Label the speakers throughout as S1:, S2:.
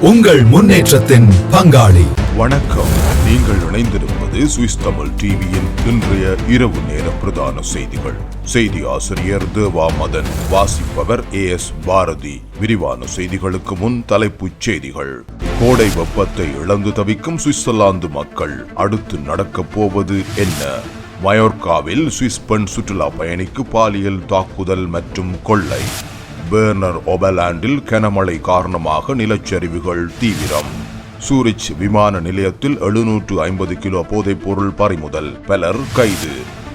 S1: உங்கள் முன்னேற்றத்தின் பங்காளி.
S2: வணக்கம். நீங்கள் இணைந்திருப்பது சுவிஸ் தமிழ் டிவியின் இன்றைய இரவு நேர பிரதான செய்திகள். செய்தி ஆசிரியர் தேவா மதன் வாசிப்பவர் ஏ எஸ் பாரதி. விரிவான செய்திகளுக்கு முன் தலைப்புச் செய்திகள். கோடை வெப்பத்தை இழந்து தவிக்கும் சுவிட்சர்லாந்து மக்கள் அடுத்து நடக்கப் போவது என்ன? மயோர்காவில் சுவிஸ் பெண் சுற்றுலா பயணிக்கு பாலியல் தாக்குதல் மற்றும் கொள்ளை. பேர்னர் ஒபலாண்டில் கனமழை காரணமாக நிலச்சரிவுகள் தீவிரம். சூரிச் விமான நிலையத்தில் எழுநூற்று ஐம்பது கிலோ போதைப்பொருள் பறிமுதல். பலர் கைது.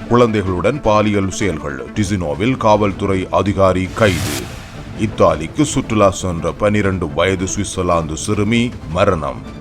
S2: குழந்தைகளுடன் பாலியல் செயல்கள். டிசினோவில் காவல்துறை அதிகாரி கைது. இத்தாலிக்கு சுற்றுலா சென்ற பனிரண்டு வயது சுவிட்சர்லாந்து சிறுமி மரணம்.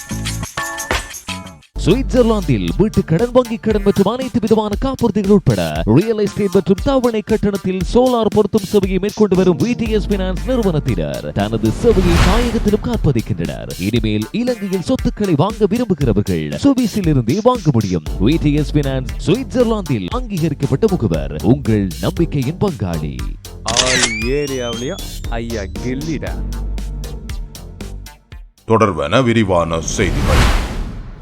S3: சுவிட்சர்லாந்தில் வீட்டு கடன் வங்கி கடன் மற்றும் அனைத்து விதமான காப்புறுதிகள் உட்பட ரியல் எஸ்டேட் மற்றும் தவணை கட்டணத்தில் சோலார் பொருத்தும் சேவையை மேற்கொண்டு வரும் விடிஎஸ் பினான்ஸ் நிறுவனத்தினர் தனது சேவையை தாயகத்திலும் காப்பதிக்கின்றனர். இனிமேல் இலங்கையில் சொத்துக்களை வாங்க விரும்புகிறவர்கள் சுவிஸில் இருந்தே வாங்க முடியும். விடிஎஸ் பினான்ஸ் சுவிட்சர்லாந்தில் அங்கீகரிக்கப்பட்ட முகவர் உங்கள் நம்பிக்கையின் பங்காளி.
S4: ஆல் ஏரியாவிலையும் ஐயா கில்லிடா.
S2: தொடர்வன விரிவான செய்திகள்.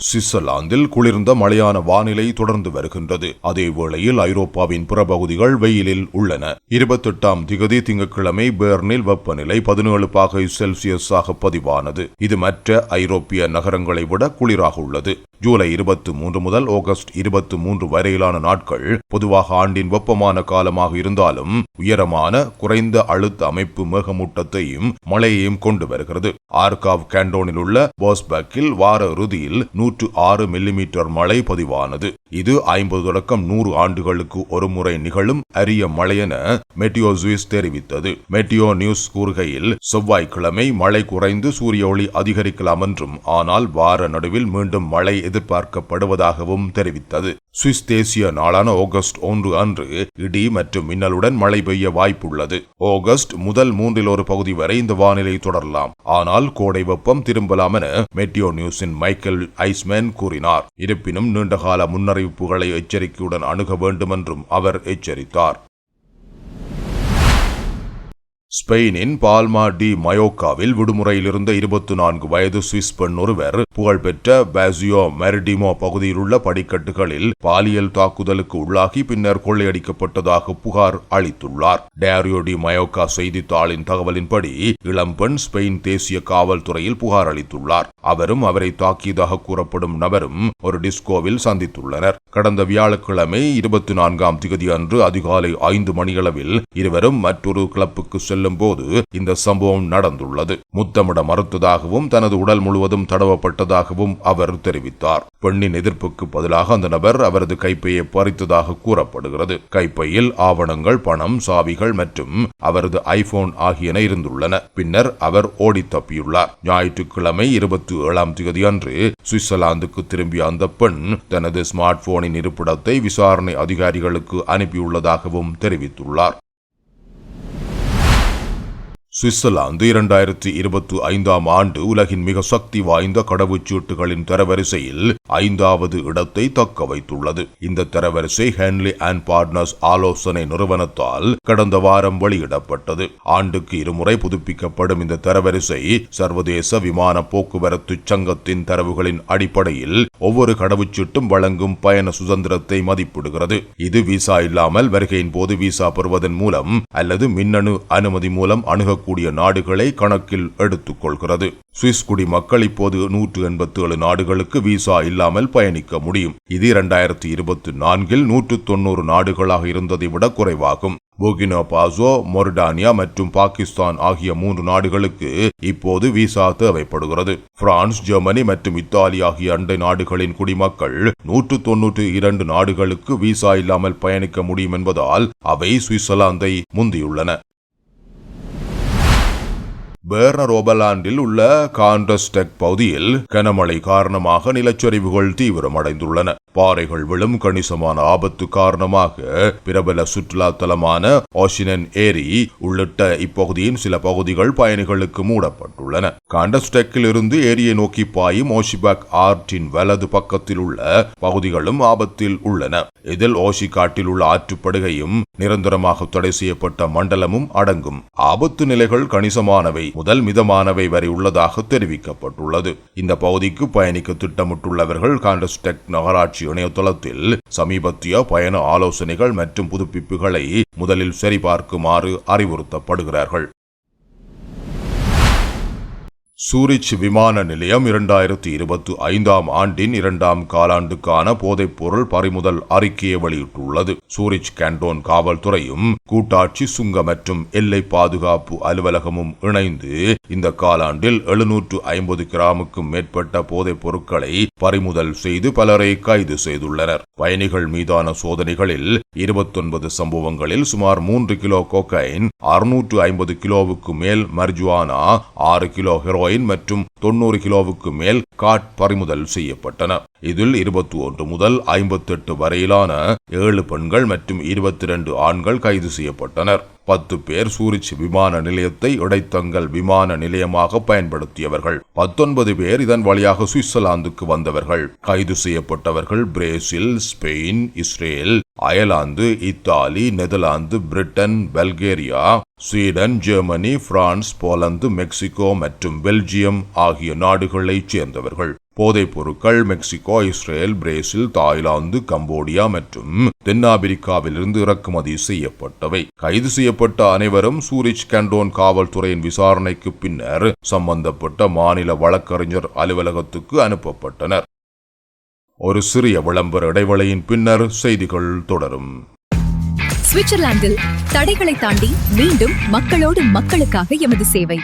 S2: சுவிட்சர்லாந்தில் குளிர்ந்த மழையான வானிலை தொடர்ந்து வருகின்றது. அதே வேளையில் ஐரோப்பாவின் பிற பகுதிகள் வெயிலில் உள்ளன. இருபத்தெட்டாம் திகதி திங்கட்கிழமை பேர்னில் வெப்பநிலை பதினேழு பாகை செல்சியஸாக பதிவானது. இது மற்ற ஐரோப்பிய நகரங்களை விட குளிராக உள்ளது. ஜூலை இருபத்தி மூன்று முதல் ஆகஸ்ட் இருபத்தி மூன்று வரையிலான நாட்கள் பொதுவாக ஆண்டின் வெப்பமான காலமாக இருந்தாலும் உயரமான குறைந்த அழுத்த அமைப்பு மேகமூட்டத்தையும் மழையையும் கொண்டு வருகிறது. ஆர்காவ் கேண்டோனில் உள்ள போஸ்பக்கில் வார இறுதியில் நூற்று ஆறு மில்லிமீட்டர் மழை பதிவானது. இது ஐம்பது தொடக்கம் நூறு ஆண்டுகளுக்கு ஒருமுறை நிகழும் அரிய மழையென என மெட்டியோ சுவிஸ் தெரிவித்தது. மெட்டியோ நியூஸ் கூறுகையில் செவ்வாய்க்கிழமை மழை குறைந்து சூரிய ஒளி அதிகரிக்கலாம் என்றும் ஆனால் வார நடுவில் மீண்டும் மழை எதிர்பார்க்கப்படுவதாகவும் தெரிவித்தது. சுவிஸ் தேசிய நாளான ஆகஸ்ட் ஒன்று அன்று இடி மற்றும் மின்னலுடன் மழை பெய்ய வாய்ப்புள்ளது. ஆகஸ்ட் முதல் மூன்றில் ஒரு பகுதி வரை இந்த வானிலை தொடரலாம். ஆனால் கோடை வெப்பம் திரும்பலாம் என மெட்டியோ நியூஸின் மைக்கேல் ஐஸ்மேன் கூறினார். இருப்பினும் நீண்டகால முன்னறிவிப்புகளை எச்சரிக்கையுடன் அணுக வேண்டும் என்றும் அவர் எச்சரித்தார். ஸ்பெயினின் பால்மா டி மயோக்காவில் விடுமுறையில் இருந்த இருபத்தி நான்கு வயது சுவிஸ் பெண் ஒருவர் புகழ்பெற்ற பாசியோ மெரிடிமோ பகுதியில் உள்ள படிக்கட்டுகளில் பாலியல் தாக்குதலுக்கு உள்ளாகி பின்னர் கொள்ளையடிக்கப்பட்டதாக புகார் அளித்துள்ளார். டேரியோ டி மயோக்கா செய்தித்தாளின் தகவலின்படி இளம்பெண் ஸ்பெயின் தேசிய காவல்துறையில் புகார் அளித்துள்ளார். அவரும் அவரை தாக்கியதாக கூறப்படும் நபரும் ஒரு டிஸ்கோவில் சந்தித்துள்ளனர். கடந்த வியாழக்கிழமை இருபத்தி நான்காம் திகதி அன்று அதிகாலை ஐந்து மணியளவில் இருவரும் மற்றொரு கிளப்புக்கு செல்லும் போது இந்த சம்பவம் நடந்துள்ளது. முத்தமிட மறுத்ததாகவும் தனது உடல் முழுவதும் தடவப்பட்டதாகவும் அவர் தெரிவித்தார். பெண்ணின் எதிர்ப்புக்கு பதிலாக அந்த நபர் அவரது கைப்பையை பறித்ததாக கூறப்படுகிறது. கைப்பையில் ஆவணங்கள் பணம் சாவிகள் மற்றும் அவரது ஐபோன் ஆகியன இருந்துள்ளன. பின்னர் அவர் ஓடி தப்பியுள்ளார். ஞாயிற்றுக்கிழமை இருபத்தி ஏழாம் தேதி அன்று சுவிட்சர்லாந்துக்கு திரும்பிய அந்த பெண் தனது ஸ்மார்ட் போனின் இருப்பிடத்தை விசாரணை அதிகாரிகளுக்கு அனுப்பியுள்ளதாகவும் தெரிவித்துள்ளார். சுவிட்சர்லாந்து இரண்டாயிரத்தி இருபத்தி ஐந்தாம் ஆண்டு உலகின் மிக சக்தி வாய்ந்த கடவுச்சீட்டுகளின் தரவரிசையில் ஐந்தாவது இடத்தை தக்க வைத்துள்ளது. இந்த தரவரிசை ஹென்லி அண்ட் பார்ட்னர்ஸ் ஆலோசனை நிறுவனத்தால் கடந்த வாரம் வெளியிடப்பட்டது. ஆண்டுக்கு இருமுறை புதுப்பிக்கப்படும் இந்த தரவரிசை சர்வதேச விமான போக்குவரத்து சங்கத்தின் தரவுகளின் அடிப்படையில் ஒவ்வொரு கடவுச்சீட்டும் வழங்கும் பயண சுதந்திரத்தை மதிப்பிடுகிறது. இது விசா இல்லாமல் வருகையின் போது விசா பெறுவதன் மூலம் அல்லது மின்னணு அனுமதி மூலம் அணுகக்கூடிய இருக்கக்கூடிய நாடுகளை கணக்கில் எடுத்துக் கொள்கிறது சுவிஸ் குடிமக்கள் இப்போது நூற்று எண்பத்தி ஏழு நாடுகளுக்கு விசா இல்லாமல் பயணிக்க முடியும். இது இரண்டாயிரத்தி இருபத்தி நான்கில் நூற்று தொண்ணூறு நாடுகளாக இருந்ததை விட குறைவாகும். புர்கினோ பாசோ மொரிடானியா மற்றும் பாகிஸ்தான் ஆகிய மூன்று நாடுகளுக்கு இப்போது விசா தேவைப்படுகிறது. பிரான்ஸ் ஜெர்மனி மற்றும் இத்தாலி ஆகிய அண்டை நாடுகளின் குடிமக்கள் நூற்று தொன்னூற்று இரண்டு நாடுகளுக்கு விசா இல்லாமல் பயணிக்க முடியும் என்பதால் அவை சுவிட்சர்லாந்தை முந்தியுள்ளன. பேர்னர் ஓபலாண்டில் உள்ள காண்டஸ்டெக் பகுதியில் கனமழை காரணமாக நிலச்சரிவுகள் தீவிரமடைந்துள்ளன. பாறைகள் விழும் கணிசமான ஆபத்து காரணமாக பிரபல சுற்றுலா தலமான ஓஷினன் ஏரி உள்ளிட்ட இப்பகுதியின் சில பகுதிகள் பயணிகளுக்கு மூடப்பட்டுள்ளன. காண்டஸ்டெக்கில் இருந்து ஏரியை நோக்கி பாயும் ஓஷிபாக் ஆற்றின் வலது பக்கத்தில் உள்ள பகுதிகளும் ஆபத்தில் உள்ளன. இதில் ஓஷி காட்டில் உள்ள ஆற்றுப்படுகையும் நிரந்தரமாக தடை செய்யப்பட்ட மண்டலமும் அடங்கும். ஆபத்து நிலைகள் கணிசமானவை முதல் மிதமானவை வரை உள்ளதாக தெரிவிக்கப்பட்டுள்ளது. இந்த பகுதிக்கு பயணிக்க திட்டமிட்டுள்ளவர்கள் காண்டஸ்டெக் நகராட்சி இணையதளத்தில் சமீபத்திய பயண ஆலோசனைகள் மற்றும் புதுப்பிப்புகளை முதலில் சரிபார்க்குமாறு அறிவுறுத்தப்படுகிறார்கள். சூரிச் விமான நிலையம் இரண்டாயிரத்தி இருபத்தி ஐந்தாம் ஆண்டின் இரண்டாம் காலாண்டுக்கான போதைப்பொருள் பறிமுதல் அறிக்கையை வெளியிட்டுள்ளது. சூரிச் கேண்டோன் காவல்துறையும் கூட்டாட்சி சுங்க மற்றும் எல்லை பாதுகாப்பு அலுவலகமும் இணைந்து இந்த காலாண்டில் எழுநூற்று ஐம்பது கிராமுக்கும் மேற்பட்ட போதைப் பொருட்களை பறிமுதல் செய்து பலரை கைது செய்துள்ளனர். பயணிகள் மீதான சோதனைகளில் இருபத்தொன்பது சம்பவங்களில் சுமார் மூன்று கிலோ கோகைன் அறுநூற்று ஐம்பது கிலோவுக்கு மேல் மர்ஜுவானா ஆறு கிலோ ஹெரோயின் மற்றும் தொண்ணூறு கிலோவுக்கு மேல் காட் பறிமுதல் செய்யப்பட்டன. இதில் இருபத்தி ஒன்று முதல் ஐம்பத்தெட்டு வரையிலான ஏழு பெண்கள் மற்றும் இருபத்தி இரண்டு ஆண்கள் கைது செய்யப்பட்டனர். பத்து பேர் சூரிச் விமான நிலையத்தை உடைத்தங்கள் விமான நிலையமாக பயன்படுத்தியவர்கள். பத்தொன்பது பேர் இதன் வழியாக சுவிட்சர்லாந்துக்கு வந்தவர்கள். கைது செய்யப்பட்டவர்கள் Brazil Spain Israel Ireland Italy Netherlands Britain Bulgaria Sweden Germany France Poland Mexico மற்றும் பெல்ஜியம் ஆகிய நாடுகளைச் சேர்ந்தவர்கள். போதைப் பொருட்கள் Mexico Israel Brazil Thailand Cambodia மற்றும் தென்னாப்பிரிக்காவிலிருந்து இறக்குமதி செய்யப்பட்டவை. கைது செய்யப்பட்ட அனைவரும் சூரிச் கண்டோன் காவல்துறையின் விசாரணைக்கு பின்னர் சம்பந்தப்பட்ட மாநில வழக்கறிஞர் அலுவலகத்துக்கு அனுப்பப்பட்டனர். ஒரு சிறிய விளம்பர இடைவெளியின் பின்னர் செய்திகள் தொடரும்.
S5: சுவிட்சர்லாந்தில் தடைகளை தாண்டி மீண்டும் மக்களோடு மக்களுக்காக எமது சேவை.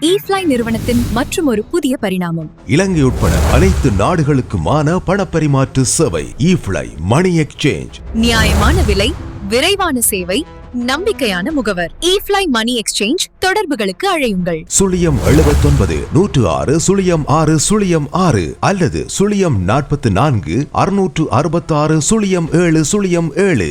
S5: ஈஃப்ளை நிறுவனத்தின் மற்றும் ஒரு புதிய பரிணாமம்.
S6: இலங்கை உட்பட அனைத்து நாடுகளுக்குமான பணப்பரிமாற்று சேவை இஃப்ளை மணி எக்ஸ்சேஞ்ச்
S5: நியாயமான விலை விரைவான சேவை நம்பிக்கையான முகவர். ஈஃப்ளை மணி எக்ஸ்சேஞ்ச் தொடர்புகளுக்கு அழையுங்கள்.
S6: சுழியம் எழுபத்தொன்பது நூற்று ஆறு சுழியம் ஆறு சுழியம் ஆறு அல்லது சுழியம் நாற்பத்தி நான்கு அறுநூற்று அறுபத்தாறு சுழியம் ஏழு சுழியம் ஏழு.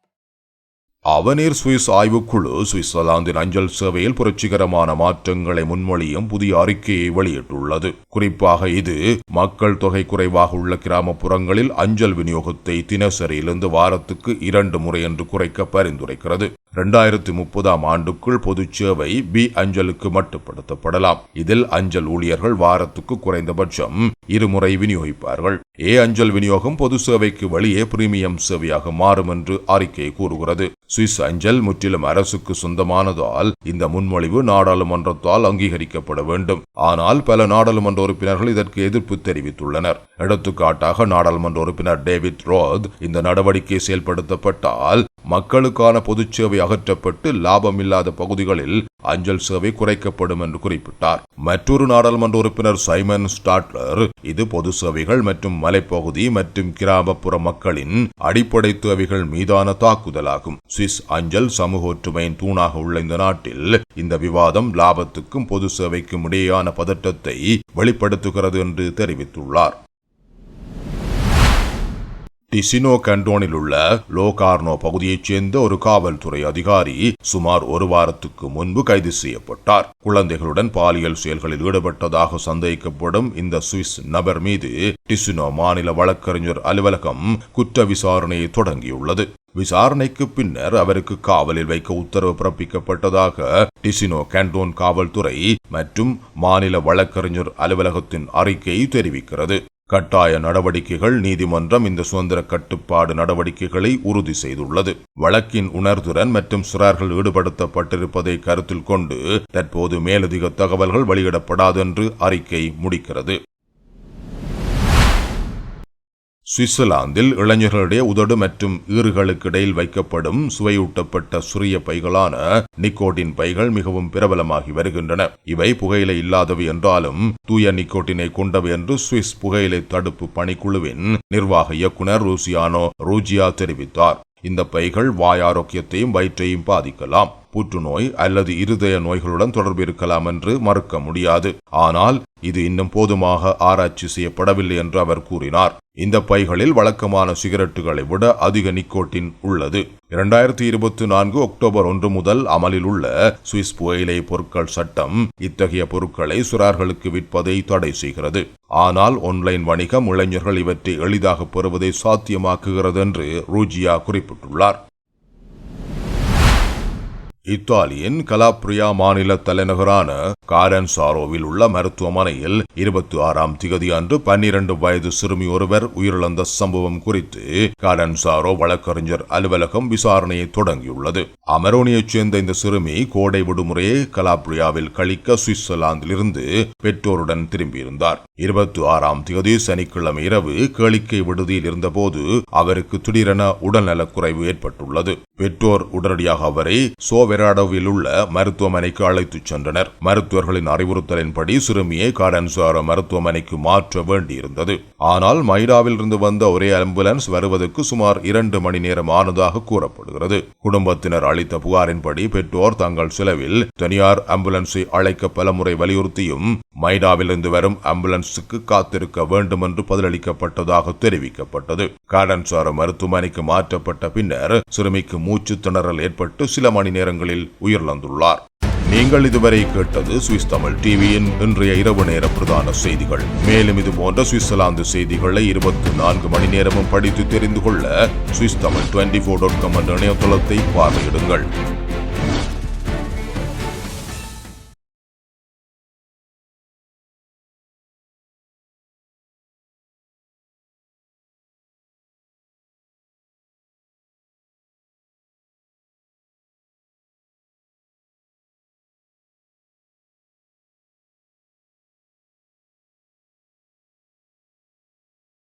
S2: அவனீர் சுவிஸ் ஆய்வுக்குழு சுவிட்சர்லாந்தின் அஞ்சல் சேவையில் புரட்சிகரமான மாற்றங்களை முன்மொழியும் புதிய அறிக்கையை வெளியிட்டுள்ளது. குறிப்பாக இது மக்கள் தொகை குறைவாக உள்ள கிராமப்புறங்களில் அஞ்சல் விநியோகத்தை தினசரியிலிருந்து வாரத்துக்கு இரண்டு முறை என்று குறைக்க பரிந்துரைக்கிறது. இரண்டாயிரத்தி முப்பதாம் ஆண்டுக்குள் பொது சேவை பி அஞ்சலுக்கு மட்டுப்படுத்தப்படலாம். இதில் அஞ்சல் ஊழியர்கள் வாரத்துக்கு குறைந்தபட்சம் இருமுறை விநியோகிப்பார்கள். ஏ அஞ்சல் விநியோகம் பொது சேவைக்கு வெளியே பிரீமியம் சேவையாக மாறும் என்று அறிக்கை கூறுகிறது. சுவிஸ் அஞ்சல் முற்றிலும் அரசுக்கு சொந்தமானதால் இந்த முன்மொழிவு நாடாளுமன்றத்தால் அங்கீகரிக்கப்பட வேண்டும். ஆனால் பல நாடாளுமன்ற உறுப்பினர்கள் இதற்கு எதிர்ப்பு தெரிவித்துள்ளனர். எடுத்துக்காட்டாக நாடாளுமன்ற உறுப்பினர் டேவிட் ரோத் இந்த நடவடிக்கை செயல்படுத்தப்பட்டால் மக்களுக்கான பொதுச் சேவை அகற்றப்பட்டு லாபமில்லாத பகுதிகளில் அஞ்சல் சேவை குறைக்கப்படும் என்று குறிப்பிட்டார். மற்றொரு நாடாளுமன்ற உறுப்பினர் சைமன் ஸ்டாட்லர் இது பொது சேவைகள் மற்றும் மலைப்பகுதி மற்றும் கிராமப்புற மக்களின் அடிப்படை தேவைகள் மீதான தாக்குதலாகும். சுவிஸ் அஞ்சல் சமூக ஒற்றுமையின் தூணாக உள்ள இந்த நாட்டில் இந்த விவாதம் லாபத்துக்கும் பொது சேவைக்கும் இடையேயான பதட்டத்தை வெளிப்படுத்துகிறது என்று தெரிவித்துள்ளார். டிசினோ கண்டோனில் உள்ள லோகார்னோ பகுதியைச் சேர்ந்த ஒரு காவல்துறை அதிகாரி சுமார் ஒரு வாரத்துக்கு முன்பு கைது செய்யப்பட்டார். குழந்தைகளுடன் பாலியல் செயல்களில் ஈடுபட்டதாக சந்தேகிக்கப்படும் இந்த சுவிஸ் நபர் மீது டிசினோ மாநில வழக்கறிஞர் அலுவலகம் குற்ற விசாரணையை தொடங்கியுள்ளது. விசாரணைக்கு பின்னர் அவருக்கு காவலில் வைக்க உத்தரவு பிறப்பிக்கப்பட்டதாக டிசினோ கேண்டோன் காவல்துறை மற்றும் மாநில வழக்கறிஞர் அலுவலகத்தின் அறிக்கை தெரிவிக்கிறது. கட்டாய நடவடிக்கைகள் நீதிமன்றம் இந்த சுதந்திர கட்டுப்பாடு நடவடிக்கைகளை உறுதி செய்துள்ளது. வழக்கின் உணர்திறன் மற்றும் சிறார்கள் ஈடுபடுத்தப்பட்டிருப்பதை கருத்தில் கொண்டு தற்போது மேலதிக தகவல்கள் வெளியிடப்படாது என்று அறிக்கை முடிக்கிறது. சுவிட்சர்லாந்தில் இளைஞர்களுடைய உதடு மற்றும் ஈறுகளுக்கு இடையில் வைக்கப்படும் சுவையூட்டப்பட்ட சுரிய பைகளான நிக்கோட்டின் பைகள் மிகவும் பிரபலமாகி வருகின்றன. இவை புகையிலை இல்லாதவை என்றாலும் தூய நிக்கோட்டினை கொண்டவை என்று சுவிஸ் புகையிலை தடுப்பு பணிக்குழுவின் நிர்வாக இயக்குனர் ரூசியானோ ரூஜியா தெரிவித்தார். இந்த பைகள் வாய் ஆரோக்கியத்தையும் வயிற்றையும் பாதிக்கலாம். புற்றுநோய் அல்லது இருதய நோய்களுடன் தொடர்பு இருக்கலாம் என்று மறுக்க முடியாது. ஆனால் இது இன்னும் போதுமாக ஆராய்ச்சி செய்யப்படவில்லை என்று அவர் கூறினார். இந்த பைகளில் வழக்கமான சிகரெட்டுகளை விட அதிக நிக்கோட்டின் உள்ளது. இரண்டாயிரத்தி இருபத்தி நான்கு அக்டோபர் ஒன்று முதல் அமலில் உள்ள சுவிஸ் புகையிலை பொருட்கள் சட்டம் இத்தகைய பொருட்களை சிறார்களுக்கு விற்பதை தடை செய்கிறது. ஆனால் ஆன்லைன் வணிகம் இளைஞர்கள் இவற்றை எளிதாக பெறுவதை சாத்தியமாக்குகிறது என்று ரூஜியா குறிப்பிட்டுள்ளார். இத்தாலியின் கலாப்ரியா மாநில தலைநகரான காரன்சாரோவில் உள்ள மருத்துவமனையில் இருபத்தி ஆறாம் திகதி அன்று பன்னிரண்டு வயது சிறுமி ஒருவர் உயிரிழந்த சம்பவம் குறித்து காரன்சாரோ வழக்கறிஞர் அலுவலகம் விசாரணையை தொடங்கியுள்ளது. அமரோனியைச் சேர்ந்த இந்த சிறுமி கோடை விடுமுறையை கலாப்ரியாவில் கழிக்க சுவிட்சர்லாந்திலிருந்து பெற்றோருடன் திரும்பியிருந்தார். இருபத்தி ஆறாம் திகதி சனிக்கிழமை இரவு கேளிக்கை விடுதியில் இருந்தபோது அவருக்கு திடீரென உடல்நலக்குறைவு ஏற்பட்டுள்ளது. பெற்றோர் உடனடியாக அவரை சோவெராடோவில் உள்ள மருத்துவமனைக்கு அழைத்துச் சென்றனர். மருத்துவர்களின் அறிவுறுத்தலின்படி சிறுமியை காடன்சார மருத்துவமனைக்கு மாற்ற வேண்டியிருந்தது. ஆனால் மைடாவில் இருந்து வந்த ஒரே ஆம்புலன்ஸ் வருவதற்கு சுமார் இரண்டு மணி நேரம் ஆனதாக கூறப்படுகிறது. குடும்பத்தினர் அளித்த புகாரின்படி பெற்றோர் தங்கள் செலவில் தனியார் ஆம்புலன்ஸை அழைக்க பலமுறை வலியுறுத்தியும் மைடாவிலிருந்து வரும் ஆம்புலன்ஸுக்கு காத்திருக்க வேண்டும் என்று பதிலளிக்கப்பட்டதாக தெரிவிக்கப்பட்டது. காடன்சார மருத்துவமனைக்கு மாற்றப்பட்ட பின்னர் சிறுமிக்கு மூச்சு திணறல் ஏற்பட்டு சில மணி நேரங்களில் உயிரிழந்துள்ளார். நீங்கள் இதுவரை கேட்டது சுவிஸ் தமிழ் டிவியின் இன்றைய இரவு நேர பிரதான செய்திகள். மேலும் இது போன்ற சுவிட்சர்லாந்து செய்திகளை இருபத்தி நான்கு மணி நேரமும் படித்து தெரிந்து கொள்ள Swiss Tamil twenty four dot com என்ற இணையதளத்தை பார்வையிடுங்கள்.